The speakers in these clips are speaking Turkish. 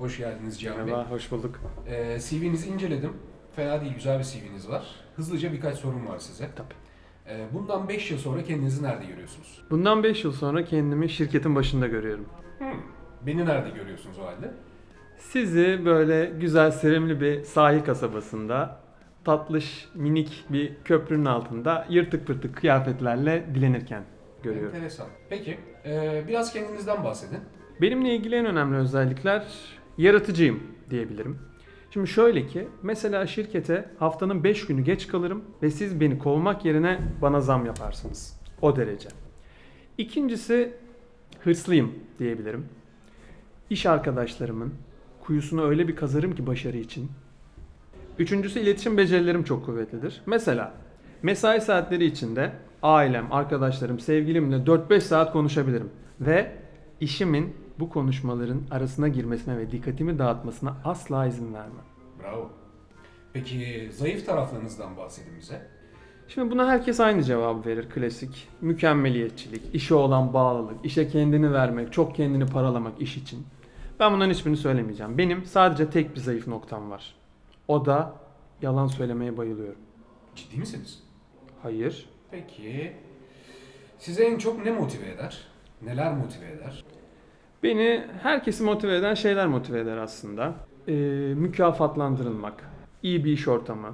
Hoş geldiniz Cihan Bey. Merhaba, hoş bulduk. Ee, CV'nizi inceledim. Fena değil, güzel bir CV'niz var. Hızlıca birkaç sorum var size. Tabii. Ee, bundan 5 yıl sonra kendinizi nerede görüyorsunuz? Bundan 5 yıl sonra kendimi şirketin başında görüyorum. Hmm. Beni nerede görüyorsunuz o halde? Sizi böyle güzel, sevimli bir sahil kasabasında, tatlış, minik bir köprünün altında yırtık pırtık kıyafetlerle dilenirken görüyorum. Enteresan. Peki, ee, biraz kendinizden bahsedin. Benimle ilgili en önemli özellikler yaratıcıyım diyebilirim. Şimdi şöyle ki mesela şirkete haftanın 5 günü geç kalırım ve siz beni kovmak yerine bana zam yaparsınız. O derece. İkincisi hırslıyım diyebilirim. İş arkadaşlarımın kuyusunu öyle bir kazarım ki başarı için. Üçüncüsü iletişim becerilerim çok kuvvetlidir. Mesela mesai saatleri içinde ailem, arkadaşlarım, sevgilimle 4-5 saat konuşabilirim. Ve işimin bu konuşmaların arasına girmesine ve dikkatimi dağıtmasına asla izin vermem. Bravo. Peki, zayıf taraflarınızdan bahsedin bize. Şimdi buna herkes aynı cevabı verir klasik. Mükemmeliyetçilik, işe olan bağlılık, işe kendini vermek, çok kendini paralamak iş için. Ben bunların hiçbirini söylemeyeceğim. Benim sadece tek bir zayıf noktam var. O da yalan söylemeye bayılıyorum. Ciddi misiniz? Hayır. Peki, size en çok ne motive eder? Neler motive eder? Beni herkesi motive eden şeyler motive eder aslında. Ee, mükafatlandırılmak, iyi bir iş ortamı,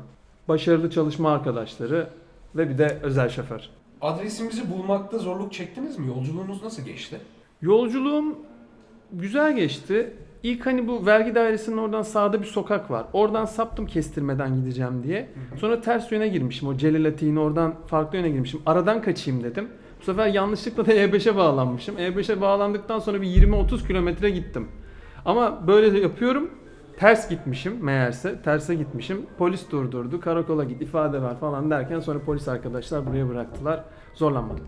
başarılı çalışma arkadaşları ve bir de özel şoför. Adresimizi bulmakta zorluk çektiniz mi? Yolculuğunuz nasıl geçti? Yolculuğum güzel geçti. İlk hani bu vergi dairesinin oradan sağda bir sokak var. Oradan saptım kestirmeden gideceğim diye. Sonra ters yöne girmişim. O Celil Atik'in oradan farklı yöne girmişim. Aradan kaçayım dedim. Bu sefer yanlışlıkla da E5'e bağlanmışım. E5'e bağlandıktan sonra bir 20-30 kilometre gittim. Ama böyle de yapıyorum. Ters gitmişim meğerse. Terse gitmişim. Polis durdurdu. Karakola git ifade ver falan derken sonra polis arkadaşlar buraya bıraktılar. Zorlanmadım.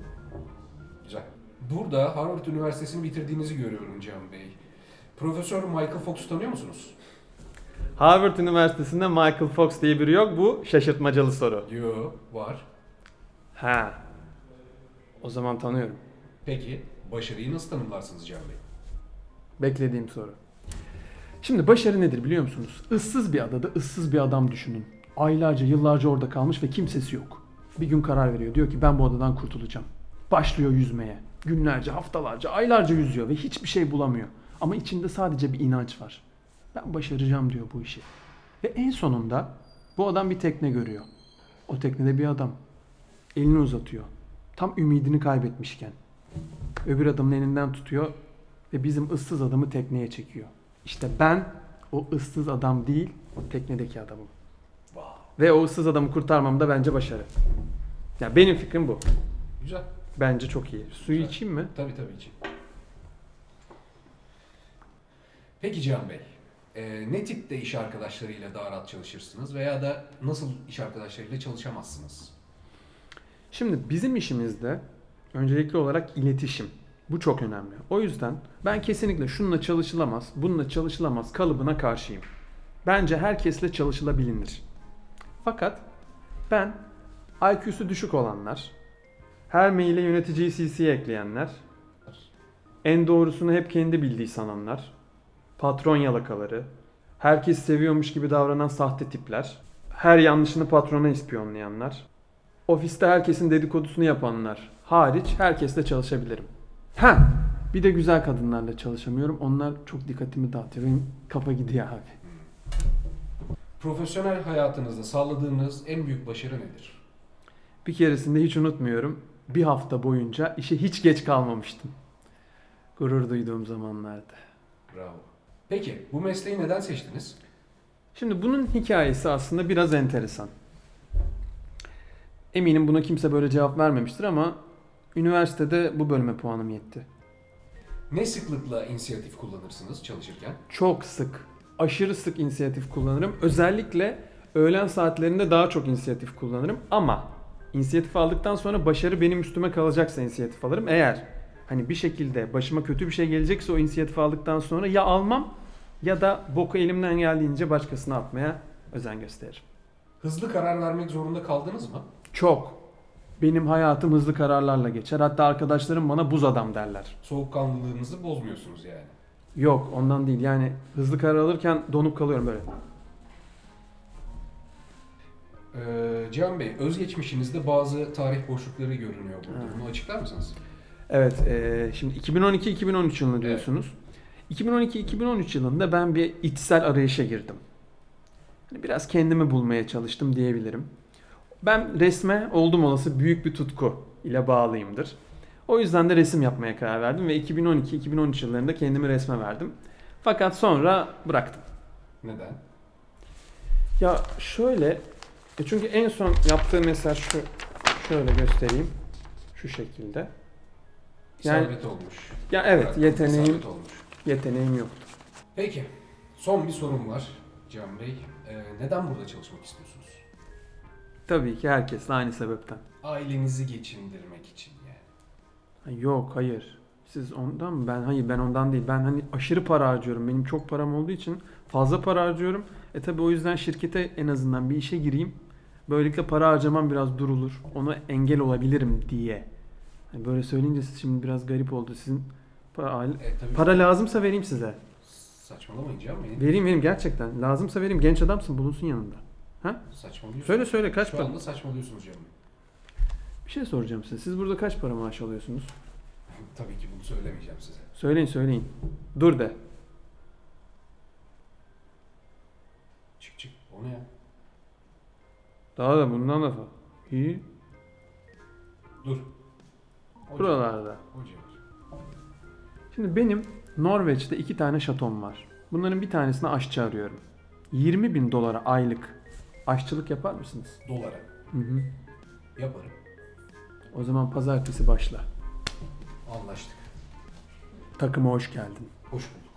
Güzel. Burada Harvard Üniversitesi'ni bitirdiğinizi görüyorum Cihan Bey. Profesör Michael Fox'u tanıyor musunuz? Harvard Üniversitesi'nde Michael Fox diye biri yok. Bu şaşırtmacalı soru. Yo, var. Ha. O zaman tanıyorum. Peki, başarıyı nasıl tanımlarsınız Cihan Bey? Beklediğim soru. Şimdi başarı nedir biliyor musunuz? Issız bir adada ıssız bir adam düşünün. Aylarca, yıllarca orada kalmış ve kimsesi yok. Bir gün karar veriyor. Diyor ki ben bu adadan kurtulacağım. Başlıyor yüzmeye. Günlerce, haftalarca, aylarca yüzüyor ve hiçbir şey bulamıyor. Ama içinde sadece bir inanç var. Ben başaracağım diyor bu işi. Ve en sonunda bu adam bir tekne görüyor. O teknede bir adam. Elini uzatıyor. Tam ümidini kaybetmişken. Öbür adamın elinden tutuyor ve bizim ıssız adamı tekneye çekiyor. İşte ben o ıssız adam değil, o teknedeki adamım. Wow. Ve o ıssız adamı kurtarmam da bence başarı. Ya benim fikrim bu. Güzel. Bence çok iyi. Suyu Güzel. içeyim mi? Tabii tabii için. Peki Cihan Bey, e, ne tipte iş arkadaşlarıyla daha rahat çalışırsınız veya da nasıl iş arkadaşlarıyla çalışamazsınız? Şimdi bizim işimizde öncelikli olarak iletişim. Bu çok önemli. O yüzden ben kesinlikle şununla çalışılamaz, bununla çalışılamaz kalıbına karşıyım. Bence herkesle çalışılabilir. Fakat ben IQ'su düşük olanlar, her maile yöneticiyi CC'ye ekleyenler, en doğrusunu hep kendi bildiği sananlar, patron yalakaları, herkes seviyormuş gibi davranan sahte tipler, her yanlışını patrona ispiyonlayanlar, ofiste herkesin dedikodusunu yapanlar hariç herkesle çalışabilirim. Ha, bir de güzel kadınlarla çalışamıyorum. Onlar çok dikkatimi dağıtıyor. Benim kafa gidiyor abi. Profesyonel hayatınızda sağladığınız en büyük başarı nedir? Bir keresinde hiç unutmuyorum. Bir hafta boyunca işe hiç geç kalmamıştım. Gurur duyduğum zamanlardı. Bravo. Peki, bu mesleği neden seçtiniz? Şimdi bunun hikayesi aslında biraz enteresan. Eminim buna kimse böyle cevap vermemiştir ama üniversitede bu bölüme puanım yetti. Ne sıklıkla inisiyatif kullanırsınız çalışırken? Çok sık, aşırı sık inisiyatif kullanırım. Özellikle öğlen saatlerinde daha çok inisiyatif kullanırım ama inisiyatif aldıktan sonra başarı benim üstüme kalacaksa inisiyatif alırım. Eğer hani bir şekilde başıma kötü bir şey gelecekse o inisiyatif aldıktan sonra ya almam ya da boku elimden geldiğince başkasına atmaya özen gösteririm. Hızlı karar vermek zorunda kaldınız mı? Çok. Benim hayatım hızlı kararlarla geçer. Hatta arkadaşlarım bana buz adam derler. Soğukkanlılığınızı bozmuyorsunuz yani. Yok ondan değil yani hızlı karar alırken donup kalıyorum böyle. Ee, Cihan Bey, özgeçmişinizde bazı tarih boşlukları görünüyor burada. Ha. Bunu açıklar mısınız? Evet e, şimdi 2012-2013 yılını diyorsunuz. 2012-2013 yılında ben bir içsel arayışa girdim. Hani biraz kendimi bulmaya çalıştım diyebilirim. Ben resme oldum olası büyük bir tutku ile bağlıyımdır. O yüzden de resim yapmaya karar verdim ve 2012-2013 yıllarında kendimi resme verdim. Fakat sonra bıraktım. Neden? Ya şöyle, e çünkü en son yaptığım mesela şu, şöyle göstereyim. Şu şekilde. Yani- İsabet olmuş. Ya evet Bıraktım, yeteneğim, yeteneğim yoktu. Peki, son bir sorum var Cihan Bey. Ee, neden burada çalışmak istiyorsunuz? Tabii ki herkesle aynı sebepten. Ailenizi geçindirmek için yani. Ha, Yok hayır. Siz ondan mı? Ben hayır ben ondan değil. Ben hani aşırı para harcıyorum. Benim çok param olduğu için fazla para harcıyorum. E tabi o yüzden şirkete en azından bir işe gireyim. Böylelikle para harcamam biraz durulur. Ona engel olabilirim diye. Hani böyle söyleyince siz şimdi biraz garip oldu. Sizin para, E, tabii para lazımsa vereyim size. Saçmalamayın Cihan Bey. Vereyim vereyim gerçekten. Lazımsa vereyim. Genç adamsın bulunsun yanında. Saçmalıyorsunuz. Söyle söyle kaç Şu para? anda saçmalıyorsunuz Bey. Bir şey soracağım size. Siz burada kaç para maaş alıyorsunuz? Tabii ki bunu söylemeyeceğim size. Söyleyin söyleyin. Dur de. Çık çık. O ne ya? Daha da bundan da fazla. İyi. Dur. O Buralarda. O civar. Şimdi benim Norveç'te iki tane şatom var. Bunların bir tanesine aşçı arıyorum. 20 bin dolara aylık aşçılık yapar mısınız? Dolara. Hı hı. Yaparım. O zaman pazartesi başla. Anlaştık. Takıma hoş geldin. Hoş bulduk.